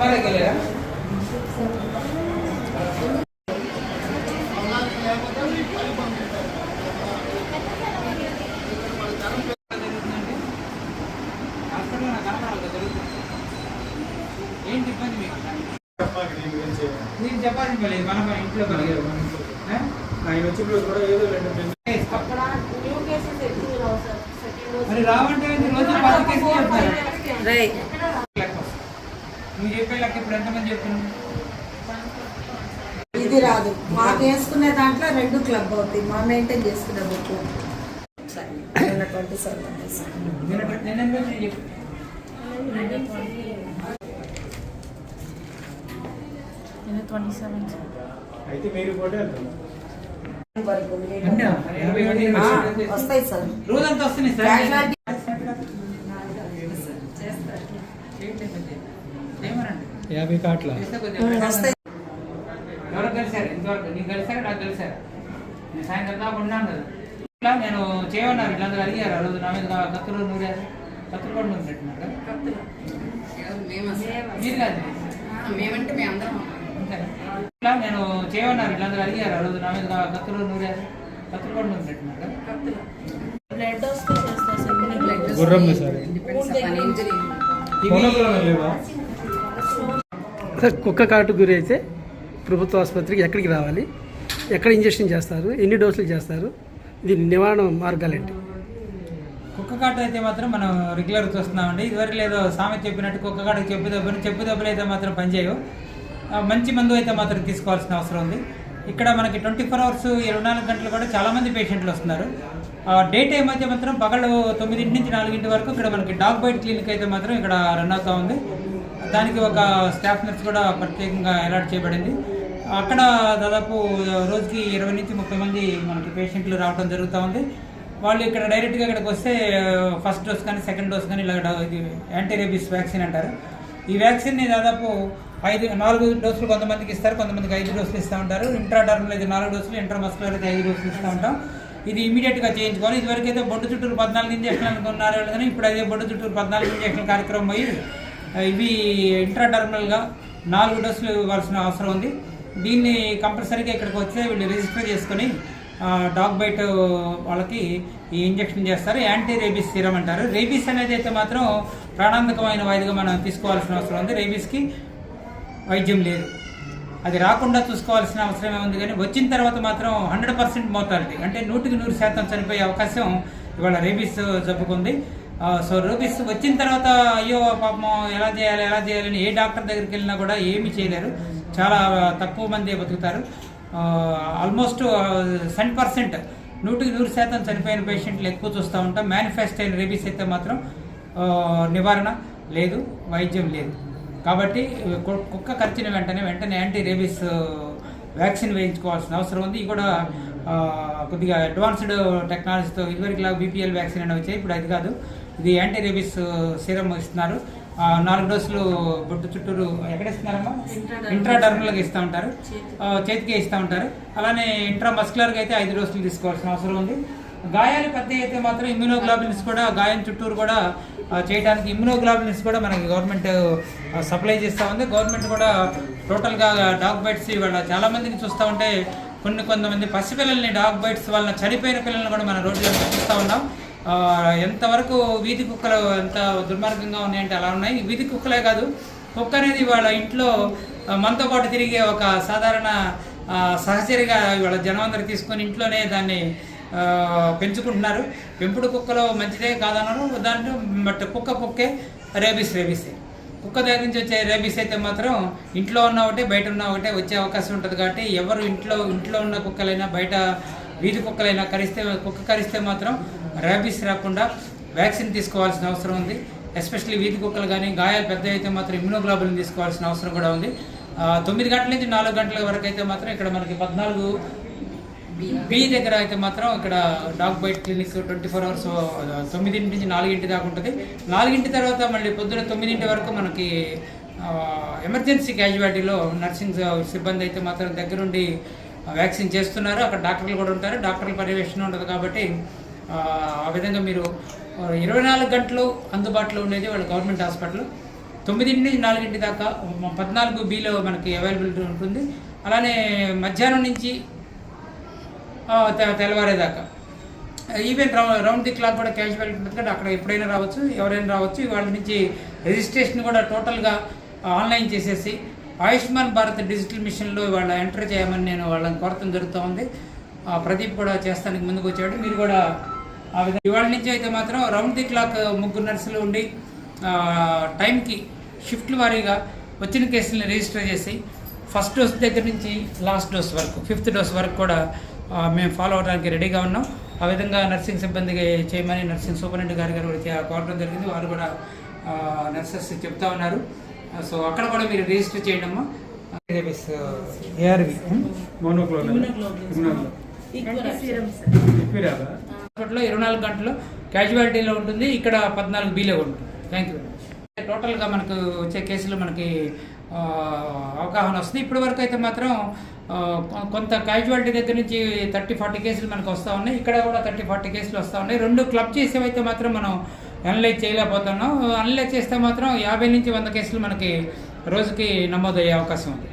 వెళ్ళారా ఏంటి ఇబ్బంది మీకు నేను పని లేదు. మన పని ఇంట్లో లేదు మన ఇంట్లో? ఆయన వచ్చినప్పుడు కూడా ఏదో మరి రావంటే రోజు పది కేసులు చెప్తారు. ఇప్పుడు ఎంతమంది ఇది రాదు. మాకు వేసుకునే దాంట్లో రెండు క్లబ్ అవుతాయి. మా మెయింటైన్ చేసుకునే బుక్. అయితే మీరు. వస్తాయి. సార్. రోజంతా వస్తున్నాయి సార్. యాభై కాట్ల? ఎవరు కలిసారు ఇంతవరకు నీకు కలిసారా నాకు కలిసారా నేను సాయంత్రం దాకా ఉన్నాను కదా. ఇట్లా నేను చేయమన్నారు. వీళ్ళందరూ అడిగారు. ఆ రోజు నా మీద కత్తులు నూరారు కత్తులు కూడా నూరినట్టున్నారు. కదా? మీరు కాదు. మేమంటే మేమందరం అంతేనా? ఇట్లా నేను చేయమన్నారు. వీళ్ళందరూ అడిగారు. ఆ రోజు నా మీద కత్తులు నూరారు కత్తులు కూడా నూరినట్టున్నారు. కదా? బ్లడ్ వస్తే చేస్తారు సార్. గుర్రం ఇంజరీ కుక్క కాటు గురి అయితే ప్రభుత్వ ఆసుపత్రికి ఎక్కడికి రావాలి? ఎక్కడ ఇంజెక్షన్ చేస్తారు? ఎన్ని డోసులు చేస్తారు? దీని నివారణ మార్గాలు ఏంటి? కుక్క కాటు అయితే మాత్రం మనం రెగ్యులర్ చూస్తున్నామండి. ఇదివరకు లేదో సామె చెప్పినట్టు కుక్క కాటుకు చెప్పు దెబ్బలు చెప్పు దెబ్బలు అయితే మాత్రం పనిచేయవు మంచి మందు అయితే మాత్రం తీసుకోవాల్సిన అవసరం ఉంది. ఇక్కడ మనకి ట్వంటీ ఫోర్ అవర్స్ ఇరవై నాలుగు గంటలు కూడా చాలామంది పేషెంట్లు వస్తున్నారు. డే టైం అయితే మాత్రం పగళ్ళు తొమ్మిదింటి నుంచి నాలుగింటి వరకు ఇక్కడ మనకి డాగ్ బైట్ క్లినిక్ అయితే మాత్రం ఇక్కడ రన్ అవుతూ ఉంది. దానికి ఒక స్టాఫ్ నర్స్ కూడా ప్రత్యేకంగా అలాట్ చేయబడింది. అక్కడ దాదాపు రోజుకి ఇరవై నుంచి ముప్పై మంది మనకి పేషెంట్లు రావడం జరుగుతూ ఉంది. వాళ్ళు ఇక్కడ డైరెక్ట్గా ఇక్కడికి వస్తే ఫస్ట్ డోస్ కానీ సెకండ్ డోస్ కానీ ఇలా ఇది యాంటీ రేబీస్ వ్యాక్సిన్ అంటారు. ఈ వ్యాక్సిన్ని దాదాపు ఐదు నాలుగు డోసులు కొంతమందికి ఇస్తారు కొంతమందికి ఐదు డోసులు ఇస్తూ ఉంటారు. ఇంట్రాడర్మల్ అయితే నాలుగు డోసులు ఇంట్రామస్కులర్ అయితే ఐదు డోసులు ఇస్తూ ఉంటాం. ఇది ఇమీడియట్గా చేయించుకోవాలి ఇదివరకు అయితే బొడ్డు చుట్టూరు పద్నాలుగు ఇంజక్షన్లు అనుకున్నారు కానీ ఇప్పుడు అదే బొడ్డు చుట్టూరు పద్నాలుగు ఇంజక్షన్ కార్యక్రమం పోయి ఇవి ఇంట్రాడర్మల్గా నాలుగు డోసులు ఇవ్వాల్సిన అవసరం ఉంది. దీన్ని కంపల్సరీగా ఇక్కడికి వస్తే వీళ్ళు రిజిస్టర్ చేసుకొని డాగ్ బైట్ వాళ్ళకి ఈ ఇంజెక్షన్ చేస్తారు. యాంటీ రేబీస్ సీరం అంటారు. రేబీస్ అనేది అయితే మాత్రం ప్రాణాంతకమైన వైద్యగా మనం తీసుకోవాల్సిన అవసరం ఉంది. రేబీస్కి వైద్యం లేదు. అది రాకుండా చూసుకోవాల్సిన అవసరమే ఉంది కానీ వచ్చిన తర్వాత మాత్రం హండ్రెడ్ పర్సెంట్ మోర్టాలిటీ అంటే నూటికి నూరు శాతం చనిపోయే అవకాశం ఇవాళ రేబీస్ జబ్బుకుంది సో రూపీస్ వచ్చిన తర్వాత అయ్యో పాపం ఎలా చేయాలి ఎలా చేయాలని ఏ డాక్టర్ దగ్గరికి వెళ్ళినా కూడా ఏమీ చేయలేరు. చాలా తక్కువ మంది బతుకుతారు. ఆల్మోస్ట్ సెవెన్ పర్సెంట్ నూటికి నూరు శాతం చనిపోయిన పేషెంట్లు ఎక్కువ చూస్తూ ఉంటాం. మేనిఫెస్ట్ అయిన రేబీస్ అయితే మాత్రం నివారణ లేదు వైద్యం లేదు. కాబట్టి కు- కుక్క కరిచిన వెంటనే వెంటనే యాంటీ రేబీస్ వ్యాక్సిన్ వేయించుకోవాల్సిన అవసరం ఉంది. ఇది కూడా కొద్దిగా అడ్వాన్స్డ్ టెక్నాలజీతో ఇదివరకులా బీపీఎల్ వ్యాక్సిన్ అనేవి వచ్చాయి. ఇప్పుడు అది కాదు. ఇది యాంటీ రేబీస్ సీరం ఇస్తున్నారు. నాలుగు డోసులు బొట్టు చుట్టూరు ఎక్కడ ఇస్తున్నారమ్మా ఇంట్రాడర్మల్గా ఇస్తూ ఉంటారు. చేతికి ఇస్తూ ఉంటారు. అలానే ఇంట్రా మస్కులర్గా అయితే ఐదు డోసులు తీసుకోవాల్సిన అవసరం ఉంది. గాయాలు పెద్ద అయితే మాత్రం ఇమ్యూనోగ్లోబులిన్స్ కూడా గాయం చుట్టూరు కూడా చేయడానికి ఇమ్యూనోగ్లోబులిన్స్ కూడా మనకి గవర్నమెంట్ సప్లై చేస్తూ ఉంది. గవర్నమెంట్ కూడా టోటల్గా డాగ్ బైట్స్ ఇవాళ చాలా మందిని చూస్తూ ఉంటే కొన్ని కొంతమంది పసిపిల్లల్ని డాగ్ బైట్స్ వలన చనిపోయిన పిల్లల్ని కూడా మన రోడ్లలో చూస్తూ ఉన్నాం. ఎంతవరకు వీధి కుక్కలు ఎంత దుర్మార్గంగా ఉన్నాయంటే అలా ఉన్నాయి. వీధి కుక్కలే కాదు కుక్క అనేది వాళ్ళ ఇంట్లో మనతో పాటు తిరిగే ఒక సాధారణ సహచరిగా ఇవాళ జనం అందరు తీసుకొని ఇంట్లోనే దాన్ని పెంచుకుంటున్నారు. పెంపుడు కుక్కలో మంచిదే కాదన్నారు. దాంట్లో బట్ కుక్క కుక్కే రేబీస్ రేబీసే. కుక్క దగ్గర నుంచి వచ్చే రేబీస్ అయితే మాత్రం ఇంట్లో ఉన్న ఒకటే బయట ఉన్న ఒకటే వచ్చే అవకాశం ఉంటుంది కాబట్టి ఎవరు ఇంట్లో ఇంట్లో ఉన్న కుక్కలైనా బయట వీధి కుక్కలైనా కరిస్తే కుక్క కరిస్తే మాత్రం ర్యాబీస్ రాకుండా వ్యాక్సిన్ తీసుకోవాల్సిన అవసరం ఉంది. ఎస్పెషల్లీ వీధి కుక్కలు కానీ గాయాలు పెద్ద అయితే మాత్రం ఇమ్యూనోగ్లోబులిన్ తీసుకోవాల్సిన అవసరం కూడా ఉంది. తొమ్మిది గంటల నుంచి నాలుగు గంటల వరకు అయితే మాత్రం ఇక్కడ మనకి పద్నాలుగు బి దగ్గర అయితే మాత్రం ఇక్కడ dog bite clinic twenty four hours తొమ్మిదింటి నుంచి నాలుగింటి దాకా ఉంటుంది. నాలుగింటి తర్వాత మళ్ళీ పొద్దున తొమ్మిదింటి వరకు మనకి ఎమర్జెన్సీ క్యాజువాలిటీలో నర్సింగ్ సిబ్బంది అయితే మాత్రం దగ్గరుండి వ్యాక్సిన్ చేస్తున్నారు. అక్కడ డాక్టర్లు కూడా ఉంటారు. డాక్టర్ల పర్యవేక్షణ ఉంటుంది కాబట్టి ఆ, విధంగా మీరు ఇరవై నాలుగు గంటలు అందుబాటులో ఉండేది వాళ్ళ గవర్నమెంట్ హాస్పిటల్. తొమ్మిదింటి నుంచి నాలుగింటి దాకా పద్నాలుగు బిలో మనకి అవైలబిలిటీ ఉంటుంది. అలానే మధ్యాహ్నం నుంచి తెల్లవారేదాకా ఈవెన్ రౌండ్ ది క్లాక్ కూడా క్యాజువల్ ఉంటుంది అక్కడ ఎప్పుడైనా రావచ్చు ఎవరైనా రావచ్చు. వాళ్ళ నుంచి రిజిస్ట్రేషన్ కూడా టోటల్గా ఆన్లైన్ చేసేసి ఆయుష్మాన్ భారత్ డిజిటల్ మిషన్లో వాళ్ళ ఎంటర్ చేయమని నేను వాళ్ళని కోరతం జరుగుతూ ఉంది. ప్రదీప్ కూడా చేస్తానికి ముందుకు వచ్చాడు. మీరు కూడా ఆ విధంగా ఇవాళ నుంచి అయితే మాత్రం రౌండ్ ది క్లాక్ ముగ్గురు నర్సులు ఉండి ఆ, టైంకి షిఫ్ట్ల వారీగా వచ్చిన కేసుల్ని రిజిస్టర్ చేసి ఫస్ట్ డోస్ దగ్గర నుంచి లాస్ట్ డోస్ వరకు ఫిఫ్త్ డోస్ వరకు కూడా మేము ఫాలో అవడానికి రెడీగా ఉన్నాం. ఆ విధంగా నర్సింగ్ సిబ్బందికి చేయమని నర్సింగ్ సూపరింటెండెంట్ గారి గారు కోరడం జరిగింది. వారు కూడా నర్సెస్ చెప్తా ఉన్నారు. సో అక్కడ కూడా మీరు రిజిస్టర్ చేయండి అమ్మా. ఏఆర్వి మోనోక్లోనల్ హాస్పిటల్లో ఇరవై నాలుగు గంటలు క్యాజువాలిటీలో ఉంటుంది ఇక్కడ పద్నాలుగు బీలో ఉంటుంది. థ్యాంక్ యూ టోటల్గా మనకు వచ్చే కేసులు మనకి అవగాహన వస్తుంది. ఇప్పటి వరకు అయితే మాత్రం కొంత క్యాజువాలిటీ దగ్గర నుంచి థర్టీ ఫార్టీ కేసులు మనకు వస్తూ ఉన్నాయి. ఇక్కడ కూడా థర్టీ ఫార్టీ కేసులు వస్తూ ఉన్నాయి. రెండు క్లబ్ చేసేవైతే మాత్రం మనం అనలైజ్ చేయలేకపోతున్నాం. అనలైజ్ చేస్తే మాత్రం యాభై నుంచి వంద కేసులు మనకి రోజుకి నమోదయ్యే అవకాశం ఉంది.